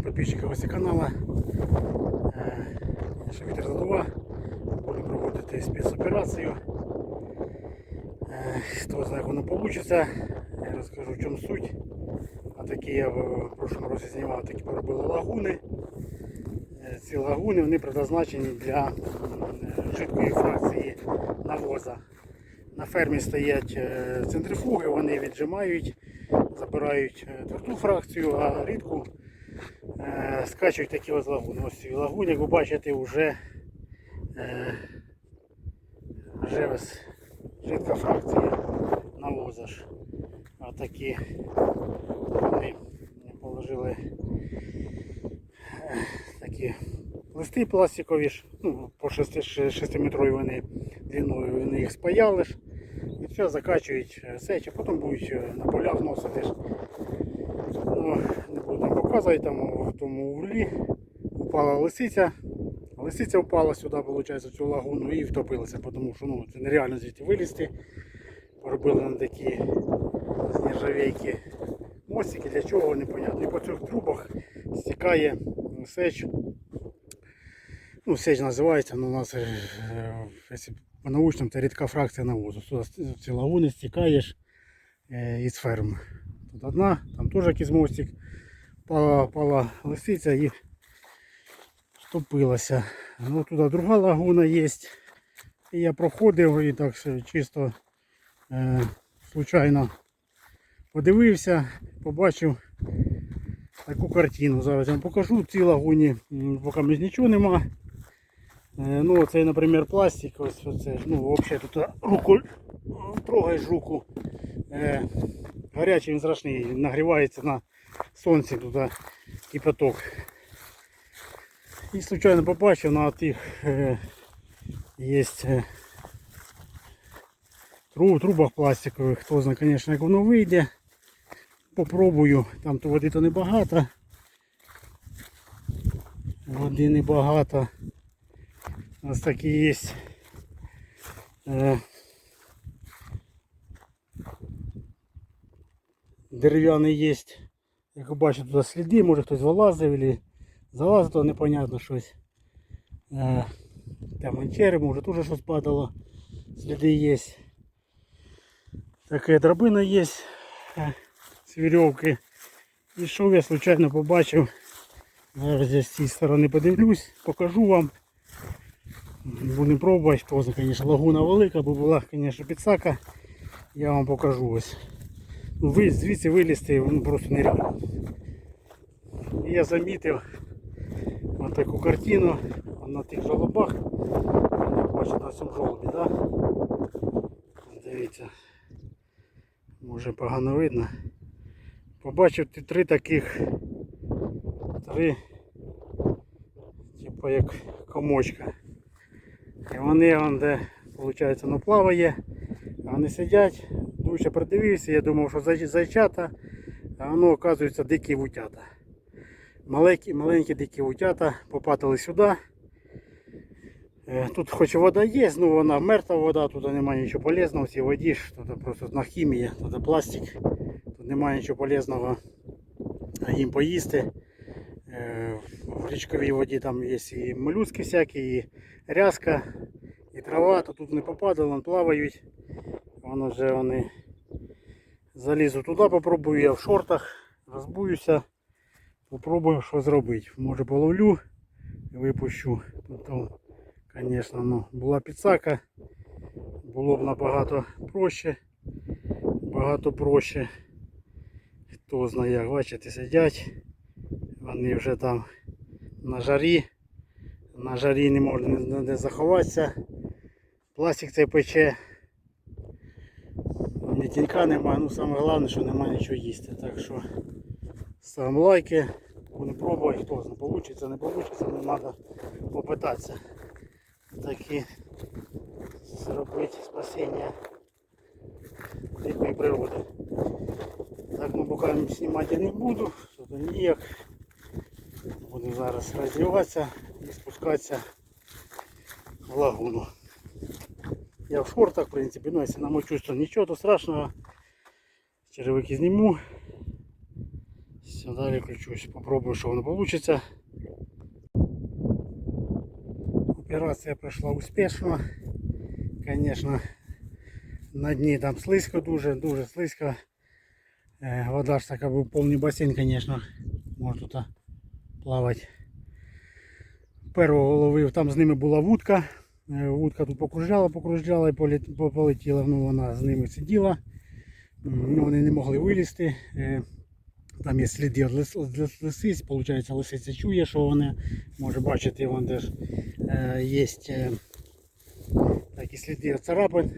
день підписчики гості каналу. Е, ще Вітер Задува. Буду проводити спецоперацію. Е, Хто знає, як воно вийде. Я розкажу, в чому суть. А такі я в прошлому році знімав, такі поробили лагуни. Е, Ці лагуни вони предназначені для жидкої фракції навоза. На фермі стоять центрифуги, вони віджимають, забирають тверду фракцію, а рідку е, скачують такі ось лагуни. Ось ці лагуни, як ви бачите, вже, е, жидка фракція навоза ж. А такі вони положили е, такі листи пластикові ж, ну, по 6 метрові вони длиною, вони їх спаяли ж. І все, закачують е, сеч, а потім будуть на полях носити. ж. Ну, буду там в тому углі упала лисиця. Лисиця впала сюди, виходить, цю лагуну і втопилася, тому що ну, це нереально звідти вилізти. Поробили на такі нержавейки мостики, для чого непонятно. І по цих трубах стікає сеч. Ну, сеч називається, але у нас е, по-научному це рідка фракція навозу. Сюди ці лагуни стікаєш е, із ферми. Тут одна, там теж якийсь мостик. Пала, лисиця і втопилася. Ну, туди друга лагуна є. І я проходив і так чисто е, случайно подивився, побачив таку картину. Зараз я вам покажу. В цій лагуні поки ми нічого нема. Е, Ну, це, наприклад, пластик. Ось оце, ну, взагалі тут руку трогаєш руку. Е, гарячий він страшний, нагрівається на сонці туди кипяток. І случайно побачив на тих е, є е, труб, трубах пластикових. Хто знає, звісно, як воно вийде. Попробую. Там то води то небагато. Води небагато. У нас такі є. Е, дерев'яний є. Як ви бачите, тут сліди, може хтось вилазив або залазив, то непонятно щось. Е, там анчери, може теж щось падало. Сліди є. Така драбина є е, з вірьовки. І що я случайно побачив. Зараз я з цієї сторони подивлюсь, покажу вам. Будемо пробувати, знає, звісно, лагуна велика, бо була, звісно, підсака. Я вам покажу ось. Ви звідси вилізти просто нереально. І я замітив таку картину на тих жолобах. Бачите, на цьому жолобі, да? Дивіться. Може погано видно. Побачив три таких три типу як комочка. І вони вон, де, виходить, воно плаває, а вони сидять, дуже придивився, я думав, що зайчата, а воно оказується дикі вутята. Маленькі, маленькі дикі вутята попадали сюди. Е, Тут хоч вода є, ну вона мертва вода, тут немає нічого полезного в цій воді, ж, тут просто на хімія, тут пластик, тут немає нічого полезного їм поїсти. Е, В річковій воді там є і молюски всякі, і рязка, і трава, то тут не попадало, плавають. Воно вже вони залізу туди, попробую я в шортах, розбуюся, попробую що зробити. Може половлю і випущу. Потім, звісно, ну, була підсака, було б набагато проще, багато проще. Хто знає, як бачите, сидять. Вони вже там на жарі. На жарі не можна ніде заховатися. Пластик цей пече. Ні тінька немає, ну саме головне, що немає нічого їсти. Так що ставимо лайки, будемо пробувати, хто знає, вийде, не вийде, не треба попитатися. Такі зробити спасіння дикої природи. Так, ну поки знімати я не буду, тут ніяк. Буду зараз роздіватися і спускатися в лагуну. Я в шортах, в принципі, ну якщо намочусь, то нічого то страшного. Черевики зніму. Все, далі включусь. Попробую, що воно вийде. Операція пройшла успішно. Звісно, на дні там слизько дуже, дуже слизько. Е, Вода ж така був повний басейн, звісно. Може тут плавати. Первого ловив, там з ними була вудка. Е, Вудка тут покружляла, покружляла і полетіла. Ну, вона з ними сиділа. Ну, вони не могли вилізти. Е, Там є сліди від лис- від лис- лисиць, виходить, лисиця чує, що вони може бачити, вон де ж е, є такі сліди царапин.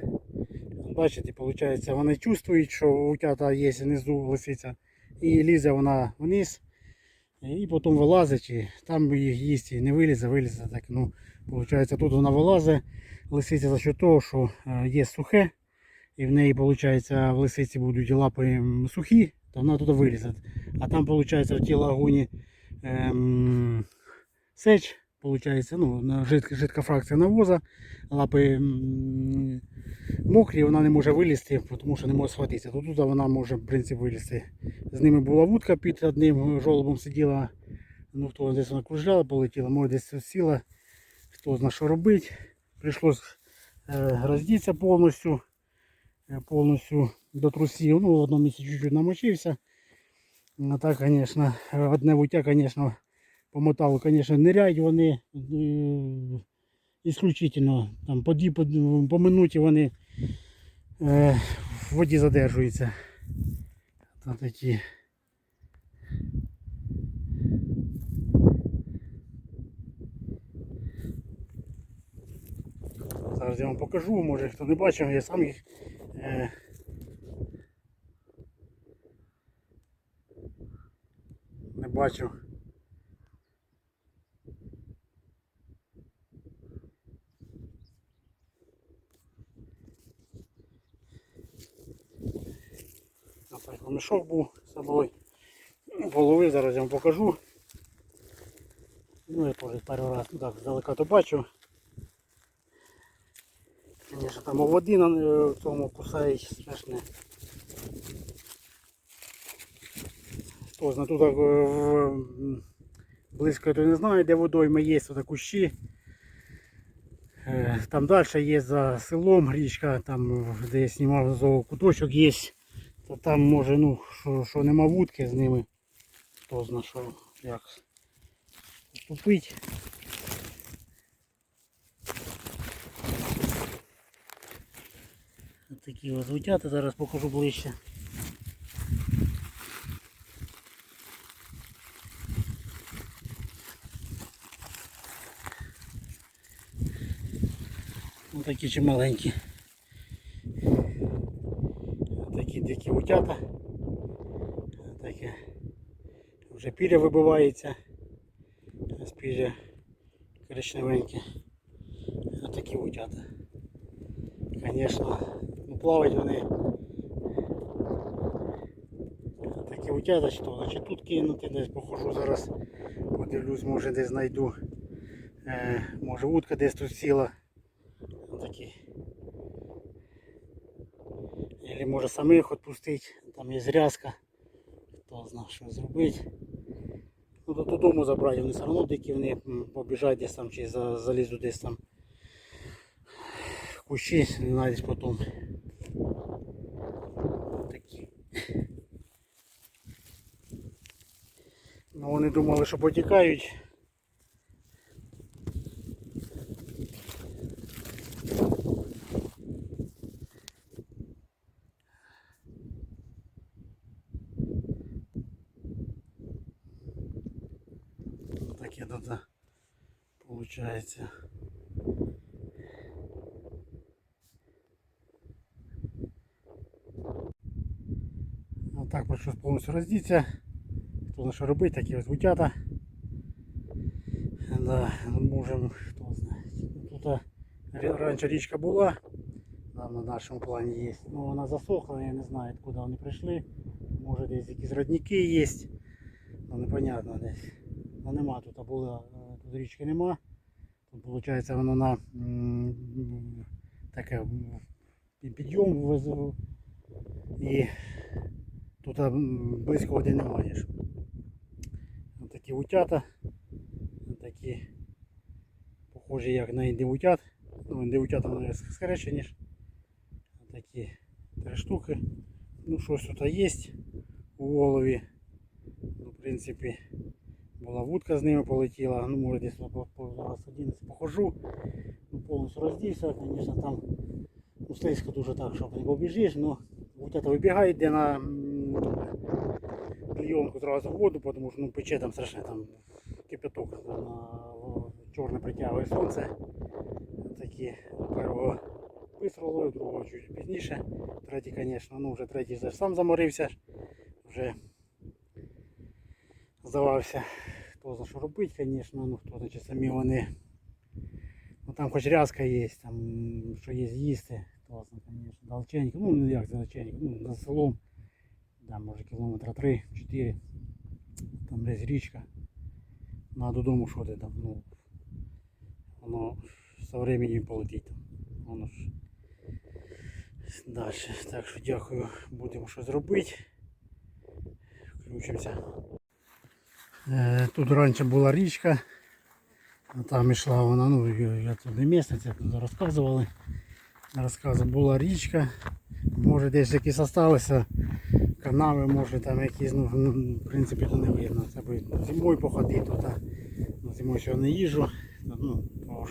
Бачите, виходить, вони чувствують, що утята є внизу лисиця. І лізе вона вниз. І потім вилазить, і там їх їсть і не вилізе, вилізе. Так, ну, виходить, тут вона вилазить, лисиця за що того, що е, є сухе, і в неї, виходить, в лисиці будуть лапи сухі, то вона туди вилізе. А там, виходить, в тій лагуні ем, сеч, виходить, ну, жидка, жидка фракція навоза, лапи м, мокрі, вона не може вилізти, тому що не може схватитися. То тут вона може, в принципі, вилізти. З ними була вудка під одним жолобом сиділа. Ну, хто десь вона кружляла, полетіла, може десь сіла, хто знає, що робити. Прийшлось е, роздітися повністю, е, повністю до трусів. Ну, в одному місці чуть-чуть намочився. А так, звісно, одне вуття, звісно, по металу, звісно, ниряють вони е, ісключительно. Там по, по, по минуті вони в воді задержуються. Та такі. Зараз я вам покажу, може хто не бачив, я сам їх. Е, не бачив. Так, мішок був з собою. Голови зараз я вам покажу. Ну я теж пару раз так здалека то бачу. Звісно, там води на е, в тому кусають страшне. Хто тут е, близько то не знаю, де водойма є, тут кущі. Е, Там далі є за селом річка, там де я знімав зоо куточок є. То там може, ну, що, що нема вудки з ними. Хто знає, що як поступити. Такі ось утята, зараз покажу ближче. Ось такі чи маленькі. Ось такі дикі утята. Ось. Вже піря вибивається. Ось піря коричневеньке. Ось такі утята. Звісно, плавать вони. Такі утята, що значить тут кинути, десь похожу зараз. Подивлюсь, може десь знайду. Е, може утка десь тут сіла. Такі. Или може самих відпустити, там є зрязка. Хто знає, що зробити. Ну, то додому забрати, вони все одно дикі, вони побіжать десь там чи за- залізуть десь там кущі, не знайдеш потім. Такі. Ну, вони думали, що потікають. Таке тут получается. Ну так прийшлось повністю роздіться. Хто що робити, такі ось бутята. Да, можемо, хто знає. Тут раніше річка була, там на нашому плані є. Ну вона засохла, я не знаю, откуда вони прийшли. Може десь якісь родники є. Ну непонятно десь. Ну нема тут, а було, е, тут річки нема. Тут виходить воно на таке під- підйом вез- і тут близько води немає. Ж. утята. Такі похожі як на індивутят. Ну, індивутята вони скоречені ж. Такі три штуки. Ну, щось тут є у голові. Ну, в принципі, була вудка з ними полетіла. Ну, може десь зараз 11 похожу. Ну, повністю роздівся, звісно, там ну, слизько дуже так, щоб не побіжиш, ну утята вибігає, йде на м, клейонку зразу в воду, тому що ну, пече там страшне там кипяток на, чорне притягує сонце. Такі першого вистрілили, другого чуть пізніше. Третій, звісно, ну вже третій вже сам заморився, вже здавався. Хто знає, що робити, звісно, ну хто знає, чи самі вони. Ну там хоч рязка є, там що є з'їсти, знає, звісно, далеченько, ну не як далеченько, ну за селом, да, може кілометра 3-4, там десь річка. Ну а додому що ти там, ну воно со временем полетить там. Воно ж далі. Так що дякую, будемо щось робити. Включимося. Е, Тут раніше була річка. А Там йшла вона, ну я я тут не місяць, як тут розказували. Розказу була річка. Може десь якісь залишилися Канави, може там якісь, ну, ну, в принципі то не видно. Це би зимою походити тут. Ну, зимою ще не їжу, ну, тому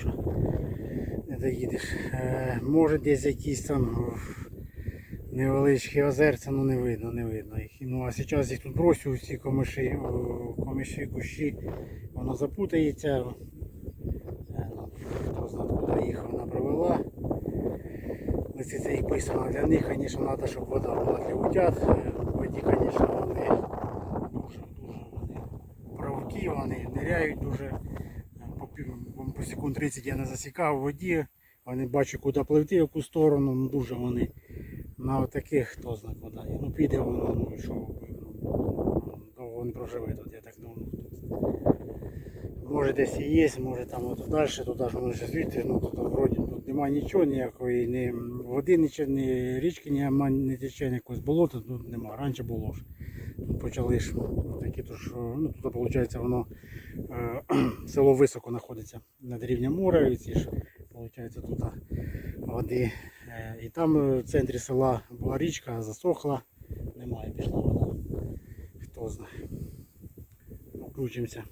не доїдеш. Е, може десь якісь там невеличкі озерця, ну не видно, не видно їх. Ну а зараз їх тут бросю всі комиші, комиші, кущі, воно запутається. Е, ну, Хто знає, куди їх вона привела. Лисиця їх писана для них, звісно, треба, щоб вода була для утят. Е, В воді, звісно, вони дуже-дуже вони правки, вони ниряють дуже. Е, По, пів- по секунд 30 я не засікав в воді. Вони бачать, куди пливти, в яку сторону, ну, дуже вони на таких, хто куди. Ну піде воно, ну що, ну, довго не проживе тут, я так думаю. Може десь і є, може там от далі, туди ж воно звідти, ну тут вроді тут немає нічого ніякої, ні води, нічого, ні річки, немає, не тече якогось болота, тут немає. Раніше було ж. Тут почали ж такі, то що, ну тут виходить воно село високо знаходиться над рівнем моря, і ці ж виходить тут води. Е, І там е, в центрі села була річка, засохла, немає, пішла вода. Хто знає. Ну, Включимося.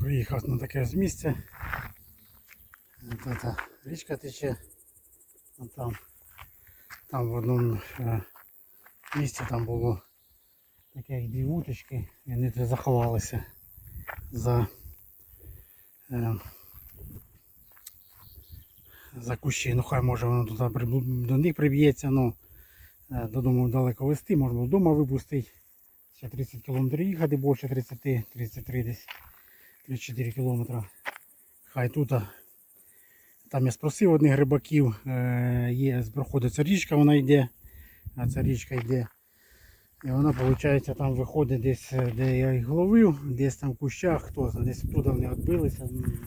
Приїхав на таке ось місце. От річка тече. Там, там в одному е, місці там було таке як дві вуточки, і вони тут заховалися за, е, за кущі. Ну хай може воно туди до них приб'ється, ну е, додому далеко вести, можна вдома випустити. Ще 30 км їхати, більше 30, 33 десь. 34 кілометри. Хай тут. Там я спросив одних рибаків, е, є, проходиться річка, вона йде, а ця річка йде. І вона, виходить, там виходить десь, е, де я їх ловив, десь там в кущах, хто знає, десь туди вони відбилися. м,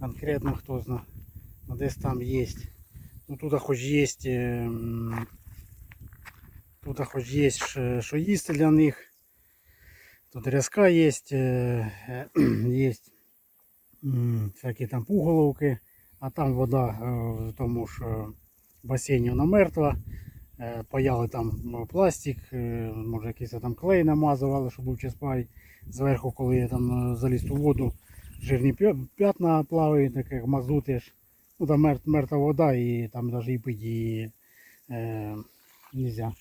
Конкретно хто знає. Ну, десь там є. Ну тут хоч є. е, м, Тут хоч є, що що їсти для них. Тут рязка есть, э, есть м, всякі там пуголовки, а там вода э, в тому ж э, басейні вона мертва. Е, Паяли там пластик, е, може якийсь там клей намазували, щоб був чиспай. Зверху, коли я там е, заліз у воду, жирні п'ятна плавають, так як мазути ж. Ну там мер- мертва вода і там навіть і пити її е, нельзя.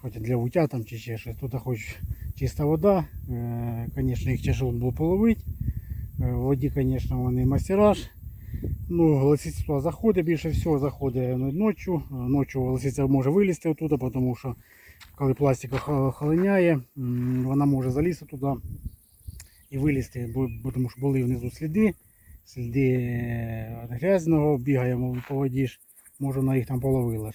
Хоч для утя там чи ще щось. Тут хоч чиста вода. Е, Звісно, їх тяжело було половити. Е, В воді, звісно, вони мастераж. Ну, лисиця заходить, більше всього заходить ночі. Ночі лисиця може вилізти оттуда, тому що коли пластик ох- охолоняє, вона може залізти туди і вилізти, тому що були внизу сліди, сліди е, грязного, бігаємо по воді, може вона їх там половила.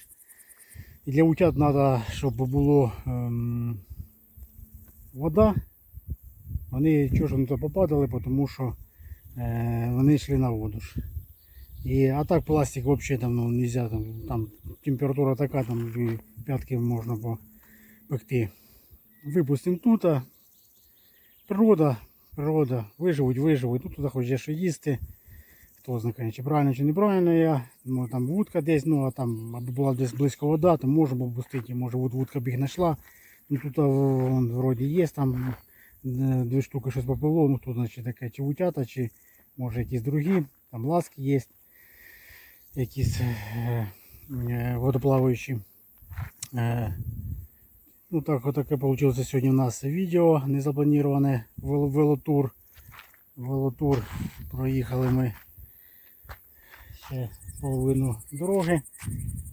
І для утят треба, щоб було ем, вода. Вони не попадали, тому що е, вони йшли на воду. ж. І, а так пластик взагалі там, ну, нельзя, там, там температура така, там і п'ятки можна попекти. випустимо тут. а Природа, природа, виживуть, виживуть. Тут туди хоч є що їсти. Хто знає, чи правильно, чи неправильно я. Може там вудка десь, ну а там, аби була десь близько вода, то можемо пустити, може вуд- вудка б їх знайшла. Ну тут а, вон, вроді є там е, дві штуки щось попало, ну тут значить таке чи утята, чи може якісь другі, там ласки є, Якісь е, е, водоплаваючі. Е, Ну так, отаке вийшло сьогодні у нас відео незаплановане велотур. Велотур. Проїхали ми ще половину дороги,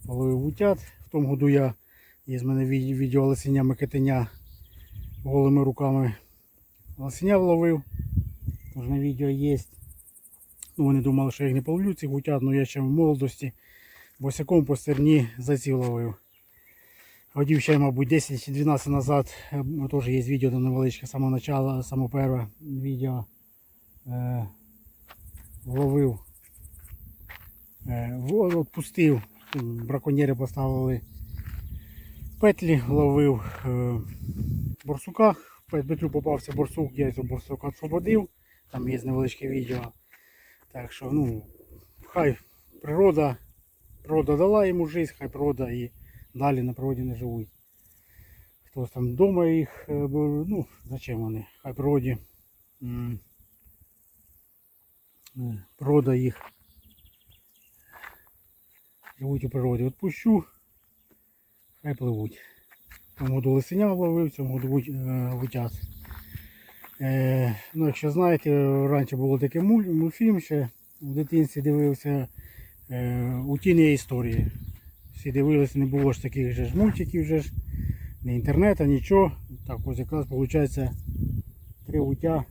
половив утят. В тому году я є з мене відео лисеня китеня голими руками лосеня вловив. Тож на відео є. Ну, вони думали, що я їх не половлю цих утят, але я ще в молодості босяком по стерні заців ловив. Годів ще, мабуть, 10-12 назад е, теж є відео там невеличке, з самого начала, саме перше відео е, ловив, е, відпустив, браконьєри поставили петлі, ловив е, борсука, петлю попався борсук, я цього борсука освободив, там є невеличке відео. Так що, ну, хай природа, природа дала йому життя, хай природа і далі на природі не живуть. Хтось там вдома їх, е, ну, зачем вони? Хай природі. е, Природа їх. Живуть у природі. Отпущу, хай пливуть. Тому году лисеня ловив, в цьому году вутят. Е, ну, якщо знаєте, раніше таке муль- мультфільм ще в дитинстві дивився е, утіні історії. Всі дивилися, не було ж таких же ж мультиків, вже ж, ні інтернету, нічого. Так ось якраз виходить три утя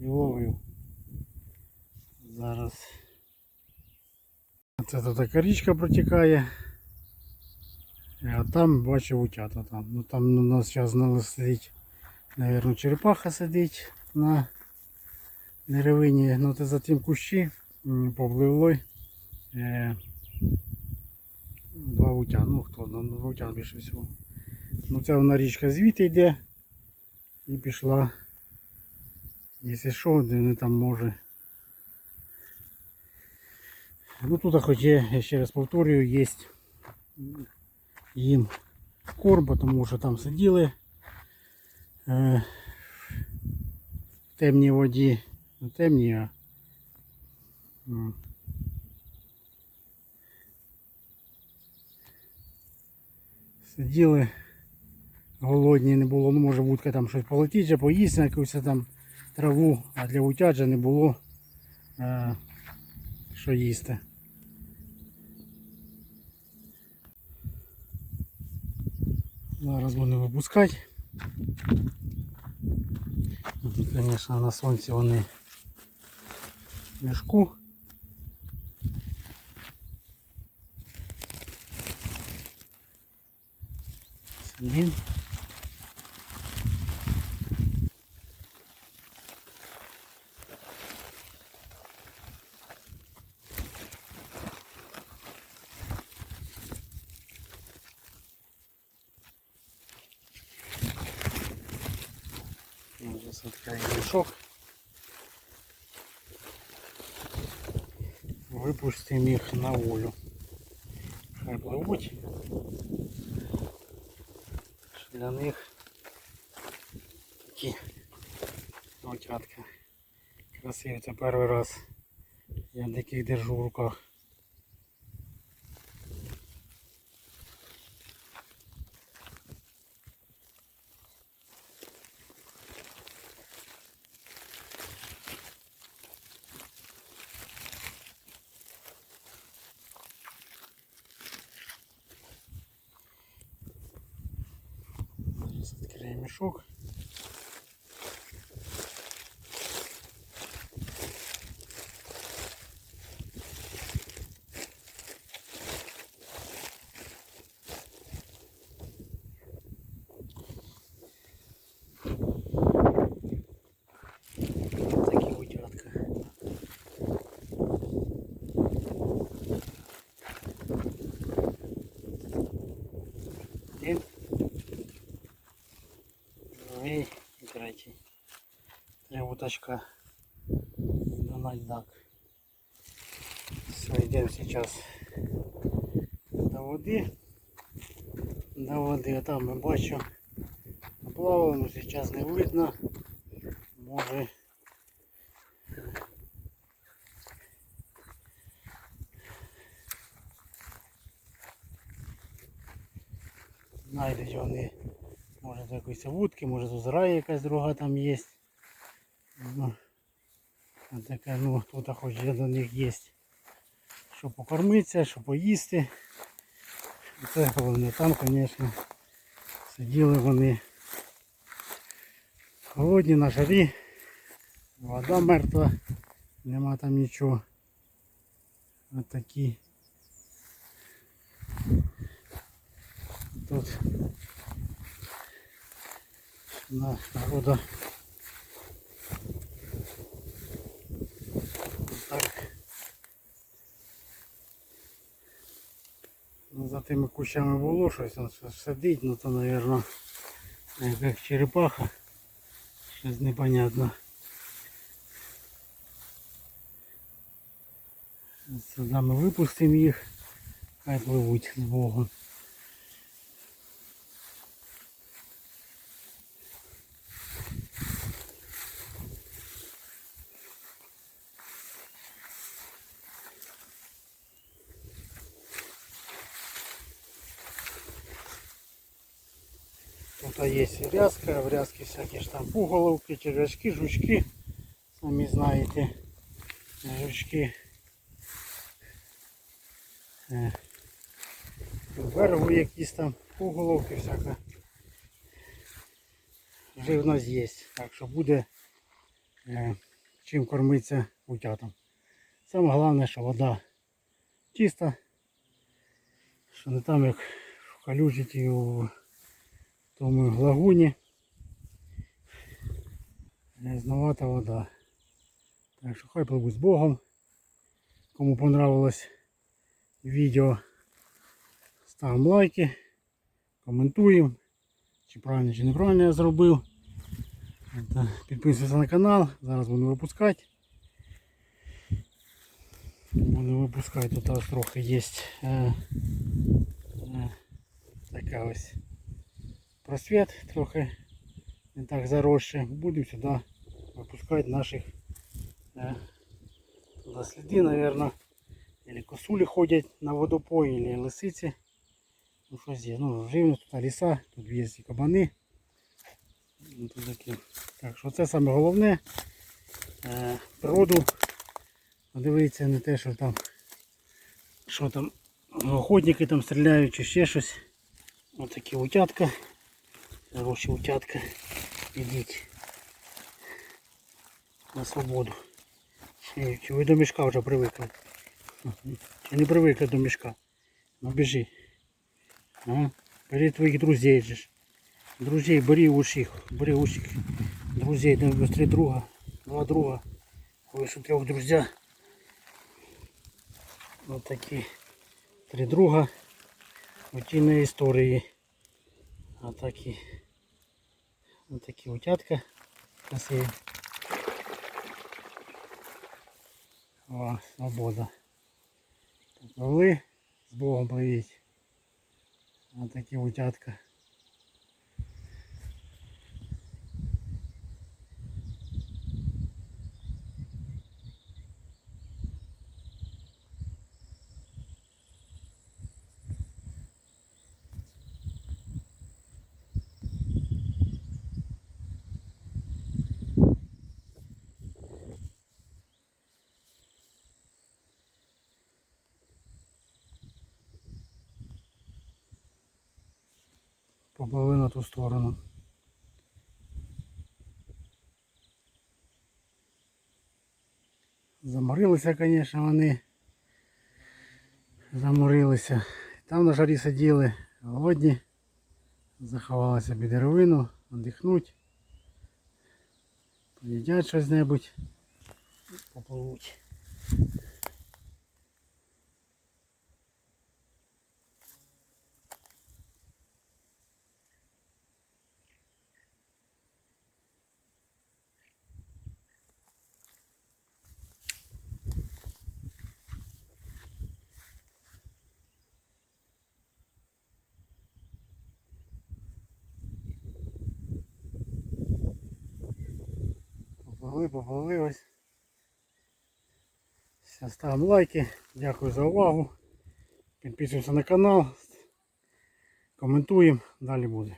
і ловив. Зараз. Це тут така річка протікає. А там бачу утята там. Ну там у нас зараз сидить, мабуть, черепаха сидить на деревині. Ну це за тим кущі м, попливло. Е, Два вутя, ну хто, ну, два вутя більше всього. Ну ця вона річка звідти йде і пішла. Якщо що, де не там може. Ну тут хоч я ще раз повторюю, є їм корм, тому що там сиділи в темній воді. Не темній, а Сиділи голодні, не було, ну може вудка там щось полетіть, же поїсть якусь там траву, а для утят же не було е, що їсти. Зараз будемо випускати. Тут, звісно, на сонці вони в мішку. Сидим. Випустимо їх на волю. Хай пливуть. Для них такі. Красиві, це перший раз. Я таких держу в руках. Зараз відкриємо мішок. Такі утятка. Один. Другий і третій. Три уточка. На нальдак. Все, йдемо зараз до води. До води, а там ми бачу плавали, но зараз не видно. Може знайдуть вони, якоїсь вудки, може тут зрая якась друга там є. Ну, така, ну тут хоч до них є. Що покормитися, що поїсти. Це головне. Там, звісно, сиділи вони холодні на жарі. Вода мертва, нема там нічого. Ось такі. Тут на вода. Так. Ну, за тими кущами було щось, он щось сидить, ну то, мабуть, як черепаха. Щось непонятно. Сюди ми випустимо їх, хай пливуть з Богом. Тут есть и рязка, в рязке всякие там пуголовки, червячки, жучки. Самі знаєте, жучки. Е, Верву якісь там, пуголовки всяка. Живність є. Так що буде е, чим кормитися утятам. Саме головне, що вода чиста, що не там як в калюжиті у тому лагуні грязновата вода. Так що хай пливуть з Богом. Кому понравилось відео, ставимо лайки, коментуємо, чи правильно чи неправильно я зробив. Та Підписуйтесь на канал, зараз буду випускати. Буду випускати, тут трохи є е, е, така ось просвет трохи не так заросший. Будемо сюди випускати наших е, туди мабуть. Или косулі ходять на водопой, или лисиці. Ну щось є. Ну, живність, тут ліса, тут є і кабани. Ну, тут. Так що це саме головне. Е, природу подивитися не те, що там що там охотники там стріляють чи ще щось. Ось такі утятка. Хороші утятка. Ідіть на свободу. Чи, ви до мішка вже привикли? Чи не привикли до мішка? Ну біжи. А? Бери твоїх друзей же. Друзей, бери усіх, бери усіх. Друзей, да, быстрее друга. Два друга. Що трьох друзя. Вот такі три друга. Утиної історії. А такі. Вот такі утятка. Красиві. О, свобода. Пливли, з Богом пливіть. Ось такі утятка. Попливли на ту сторону. Заморилися, звісно, вони. Заморилися. Там на жарі сиділи голодні, заховалися під деревину, віддихнуть, поїдять щось небудь, попливуть. Поплили ось. Ставимо лайки. Дякую за увагу. Підписуємося на канал. Коментуємо. Далі буде.